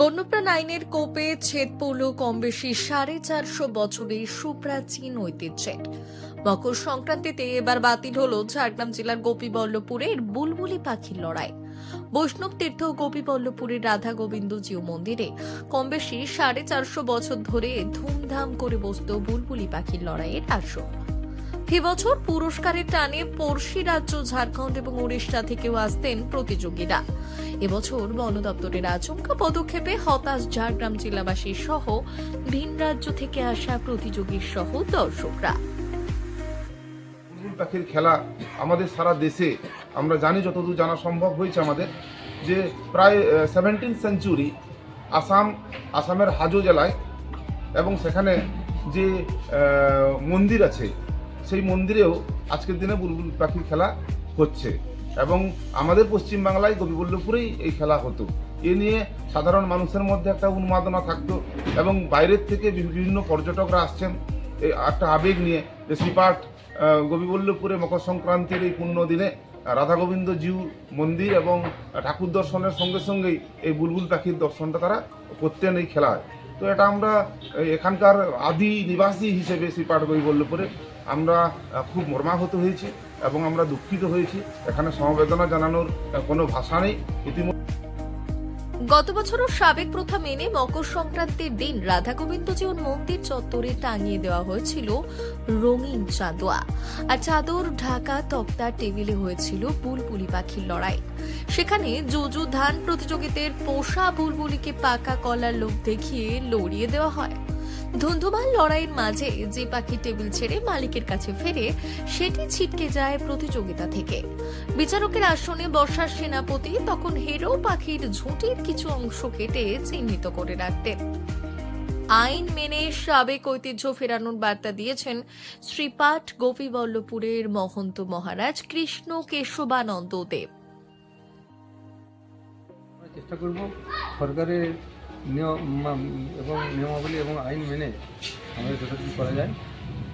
বন্যপ্রাণ আইনের কোপে ছেদ পড়ল কম বেশি সাড়ে চারশো বছরের সুপ্রাচীন ঐতিহ্যের। মকর সংক্রান্তিতে এবার বাতিল হলো ঝাড়গ্রাম জেলার গোপীবল্লভপুরের বুলবুলি পাখির লড়াই। বৈষ্ণব তীর্থ গোপীবল্লভপুরের রাধা গোবিন্দ মন্দিরে কম বেশি সাড়ে চারশো বছর ধরে ধুমধাম করে বসত বুলবুলি পাখির লড়াইয়ের আসর। এবছর পুরস্কারের টানে পড়শি রাজ্য ঝাড়খণ্ড এবং উড়িষ্যা থেকেও আসতেন প্রতিযোগীরা। এবছর বন দপ্তরের আচমকা পদক্ষেপে হতাশ ঝাড়গ্রাম জেলাবাসী সহ ভিন রাজ্য থেকে আসা প্রতিযোগীর সহ দর্শকরা। পাখির খেলা আমাদের সারা দেশে, আমরা জানি যতদূর জানা সম্ভব হয়েছে আমাদের, যে প্রায় সেভেন্টিন সেঞ্চুরি আসাম, আসামের হাজো জেলায় এবং সেখানে যে মন্দির আছে সেই মন্দিরেও আজকের দিনে বুলবুল পাখির খেলা হচ্ছে। এবং আমাদের পশ্চিমবাংলায় গোপীবল্লভপুরেই এই খেলা হতো। এ নিয়ে সাধারণ মানুষের মধ্যে একটা উন্মাদনা থাকতো এবং বাইরের থেকে বিভিন্ন পর্যটকরা আসছেন। একটা আবেগ নিয়ে যে শ্রীপাঠ গোপীবল্লভপুরে মকর সংক্রান্তির এই পুণ্য দিনে রাধা গোবিন্দ জিউ মন্দির এবং ঠাকুর দর্শনের সঙ্গে সঙ্গেই এই বুলবুল পাখির দর্শনটা তারা করতেন এই খেলায়। তো এটা আমরা এখানকার আদি নিবাসী হিসেবে শ্রী পাটগই বল্লভপুরে আমরা খুব মর্মাহত হয়েছি এবং আমরা দুঃখিত হয়েছি। এখানে সমবেদনা জানানোর কোনো ভাষা নেই। ইতিমধ্যে গত বছরও সাবেক প্রথা মেনে মকর সংক্রান্তির দিন রাধা গোবিন্দ জীবন মন্দির চত্বরে টাঙিয়ে দেওয়া হয়েছিল রঙিন চাঁদোয়া। আর চাদর, ঢাকা, তক্তার টেবিলে হয়েছিল বুলবুলি পাখির লড়াই। সেখানে জুজু ধান প্রতিযোগিতার পোষা বুলবুলিকে পাকা কলার লোক দেখিয়ে লড়িয়ে দেওয়া হয়। ধুন্ধুমাল লড়াইয়ের মাঝে যে পাখি টেবিল ছেড়ে মালিকের কাছে ফেরে, সেটি ছিটকে যায় প্রতিযোগিতা থেকে। বিচারকের আসনে বসার সেনাপতি তখন হেরো পাখির ঝুঁটির কিছু অংশ কেটে চিহ্নিত করে রাখতেন। আইন মেনে সাবেক ঐতিহ্য ফেরানোর বার্তা দিয়েছেন শ্রীপাঠ গোপীবল্লভপুরের মহন্ত মহারাজ কৃষ্ণ কেশবানন্দ দেব। চেষ্টা করব সরকারের নিয়ম এবং নিয়মাবলী এবং আইন মেনে আমাদের যতটুকু করা যায়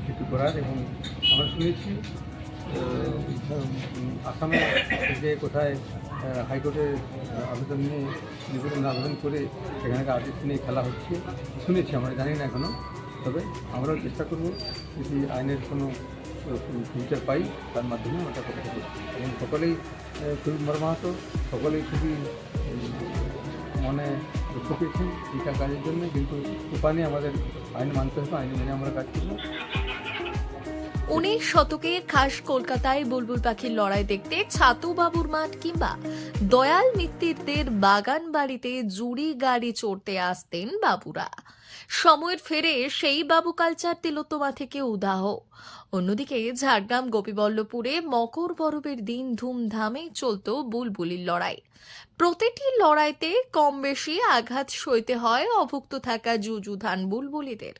সেটি করার এবং আমরা শুনেছি আসামে যে কোথায় হাইকোর্টে আবেদন নিয়ে নিবেদন আবেদন করে সেখানকার আর্টিস্ট নিয়ে খেলা হচ্ছে, শুনেছি আমরা, জানি না এখনও তবে আমরাও চেষ্টা করব যদি আইনের কোনো ফিউচার পাই, তার মাধ্যমে আমরা করতে পারি। এবং সকলেই খুবই মর্মাহত, সকলেই খুবই মনে দুঃখ পেয়েছেন কাজের জন্য কিন্তু আমাদের আইন মানতে হবে, আইন মেনে আমরা কাজ করব। উনিশ শতকে খাস কলকাতায় বুলবুল পাখির লড়াই দেখতে ছাতু বাবুর মাঠ কিংবা দয়াল মিত্তিরদের বাগান বাড়িতে জুড়ি গাড়ি চড়তে আসতেন বাবুরা। সময়ের ফেরে সেই বাবু কালচার তিলোত্তমা থেকে উদাহ। অন্যদিকে ঝাড়গ্রাম, গোপীবল্লভপুরে মকর পরবের দিন ধুমধামে চলত বুলবুলির লড়াই। প্রতিটি লড়াইতে কম বেশি আঘাত সইতে হয় অভুক্ত থাকা জুজু ধান বুলবুলিদের।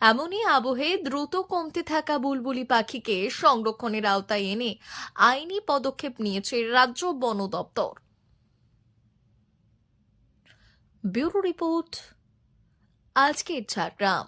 এমনই আবহে দ্রুত কমতে থাকা বুলবুলি পাখিকে সংরক্ষণের আওতায় এনে আইনি পদক্ষেপ নিয়েছে রাজ্য বন দপ্তর ব্যুরো রিপোর্ট আজকের ঝাড়গ্রাম